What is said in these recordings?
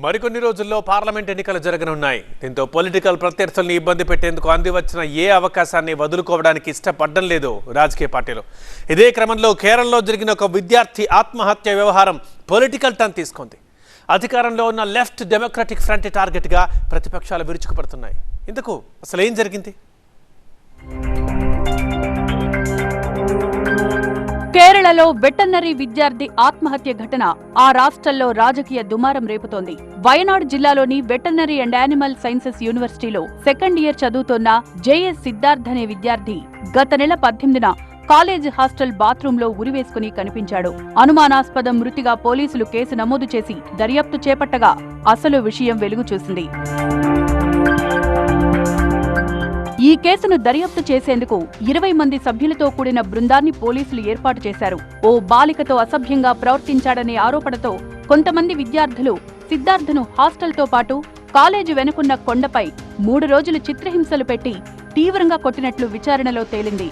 మరికొన్ని రోజుల్లో పార్లమెంట్ ఎన్నికలు జరగనున్నాయి. దీంతో పొలిటికల్ ప్రత్యర్థుల్ని ఇబ్బంది పెట్టేందుకు అంది వచ్చిన ఏ అవకాశాన్ని వదులుకోవడానికి ఇష్టపడడం లేదు రాజకీయ పార్టీలు. ఇదే క్రమంలో కేరళలో జరిగిన ఒక విద్యార్థి ఆత్మహత్య వ్యవహారం పొలిటికల్ టర్న్ తీసుకుంది. అధికారంలో ఉన్న లెఫ్ట్ డెమోక్రటిక్ ఫ్రంట్ టార్గెట్గా ప్రతిపక్షాలు విరుచుకుపడుతున్నాయి. ఇందుకు అసలు ఏం జరిగింది? కేరళలో వెటర్నరీ విద్యార్థి ఆత్మహత్య ఘటన. ఆ రాష్ట్రంలో రాజకీయ దుమారం రేపుతోంది. వయనాడ్ జిల్లాలోని వెటర్నరీ అండ్ యానిమల్ సైన్సెస్ యూనివర్సిటీలో సెకండ్ ఇయర్ చదువుతోన్న జేఎస్ సిద్ధార్థ్ అనే విద్యార్థి గత నెల పద్దెనిమిదిన కాలేజ్ హాస్టల్ బాత్రూంలో ఉరివేసుకుని కనిపించాడు. అనుమానాస్పద మృతిగా పోలీసులు కేసు నమోదు చేసి దర్యాప్తు చేపట్టగా అసలు విషయం వెలుగు చూసింది. ఈ కేసును దర్యాప్తు చేసేందుకు ఇరవై మంది సభ్యులతో కూడిన బృందాన్ని పోలీసులు ఏర్పాటు చేశారు. ఓ బాలికతో అసభ్యంగా ప్రవర్తించాడనే ఆరోపణతో కొంతమంది విద్యార్థులు సిద్ధార్థను హాస్టల్తో పాటు కాలేజీ వెనుకున్న కొండపై మూడు రోజులు చిత్రహింసలు పెట్టి తీవ్రంగా కొట్టినట్లు విచారణలో తేలింది.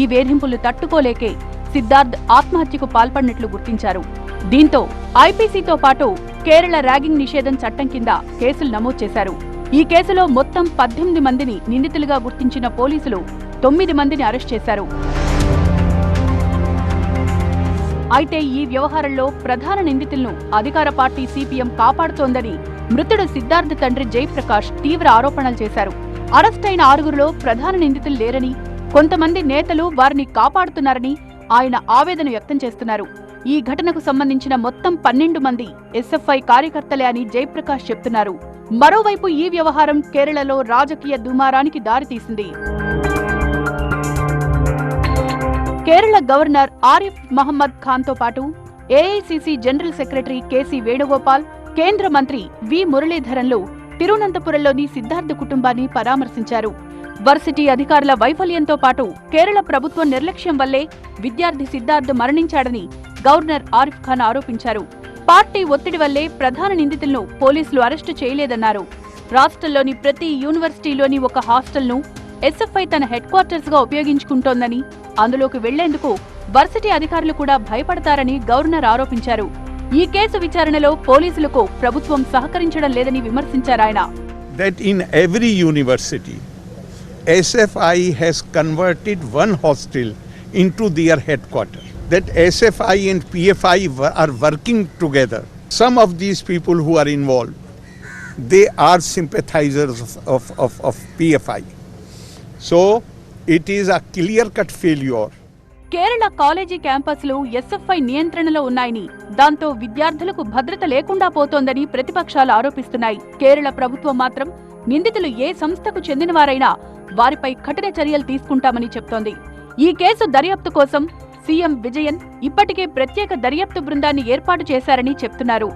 ఈ వేధింపులు తట్టుకోలేకే సిద్ధార్థ్ ఆత్మహత్యకు పాల్పడినట్లు గుర్తించారు. దీంతో ఐపీసీతో పాటు కేరళ ర్యాగింగ్ నిషేధం చట్టం కింద కేసులు నమోదు చేశారు. ఈ కేసులో మొత్తం పద్దెనిమిది మందిని నిందితులుగా గుర్తించిన పోలీసులు తొమ్మిది మందిని అరెస్ట్ చేశారు. అయితే ఈ వ్యవహారంలో ప్రధాన నిందితులను అధికార పార్టీ సిపిఎం కాపాడుతోందని మృతుడు సిద్ధార్థ తండ్రి జయప్రకాష్ తీవ్ర ఆరోపణలు చేశారు. అరెస్ట్ అయిన ఆరుగురులో ప్రధాన నిందితులు లేరని కొంతమంది నేతలు వారిని కాపాడుతున్నారని ఆయన ఆవేదన వ్యక్తం చేస్తున్నారు. ఈ ఘటనకు సంబంధించిన మొత్తం పన్నెండు మంది ఎస్ఎఫ్ఐ కార్యకర్తలే అని జయప్రకాష్ చెప్తున్నారు. మరోవైపు ఈ వ్యవహారం కేరళలో రాజకీయ దుమారానికి దారితీసింది. కేరళ గవర్నర్ ఆరిఫ్ మహమ్మద్ ఖాన్తో పాటు AICC general secretary KC Venugopal కేంద్ర మంత్రి వి మురళీధరన్లు తిరువనంతపురంలోని సిద్ధార్థ కుటుంబాన్ని పరామర్శించారు. వర్సిటీ అధికారుల వైఫల్యంతో పాటు కేరళ ప్రభుత్వం నిర్లక్ష్యం వల్లే విద్యార్థి సిద్ధార్థ్ మరణించాడని గవర్నర్ ఆరిఫ్ ఖాన్ ఆరోపించారు. పార్టీ ఒత్తిడి వల్లే ప్రధాన నిందితులను పోలీసులు అరెస్టు చేయలేదన్నారు. రాష్ట్రంలోని ప్రతి యూనివర్సిటీలోని ఒక హాస్టల్ను ఎస్ఎఫ్ఐ తన హెడ్ క్వార్టర్స్గా ఉపయోగించుకుంటోందని అందులోకి వెళ్ళేందుకు వర్సిటీ అధికారులు కూడా భయపడతారని గవర్నర్ ఆరోపించారు. ఈ కేసు విచారణలో పోలీసులకు ప్రభుత్వం సహకరించడం లేదని విమర్శించారాయన that in every university, SFI has converted one hostel into their headquarters. That SFI and PFI are working together. Some of these people who are involved, they are sympathizers of, of, of PFI. So it is a clear cut failure. Kerala college క్యాంపస్లు SFI నియంత్రణలో ఉన్నాయని దాంతో విద్యార్థులకు భద్రత లేకుండా పోతోందని ప్రతిపక్షాలు ఆరోపిస్తున్నాయి కేరళ ప్రభుత్వం మాత్రం నిందితులు ఏ సంస్థకు చెందినవారైనా వారిపై కఠిన చర్యలు తీసుకుంటామని చెప్తోంది ఈ కేసు దర్యాప్తు కోసం సీఎం విజయన్ ఇప్పటికే ప్రత్యేక దర్యాప్తు బృందాన్ని ఏర్పాటు చేశారని చెప్తున్నారు.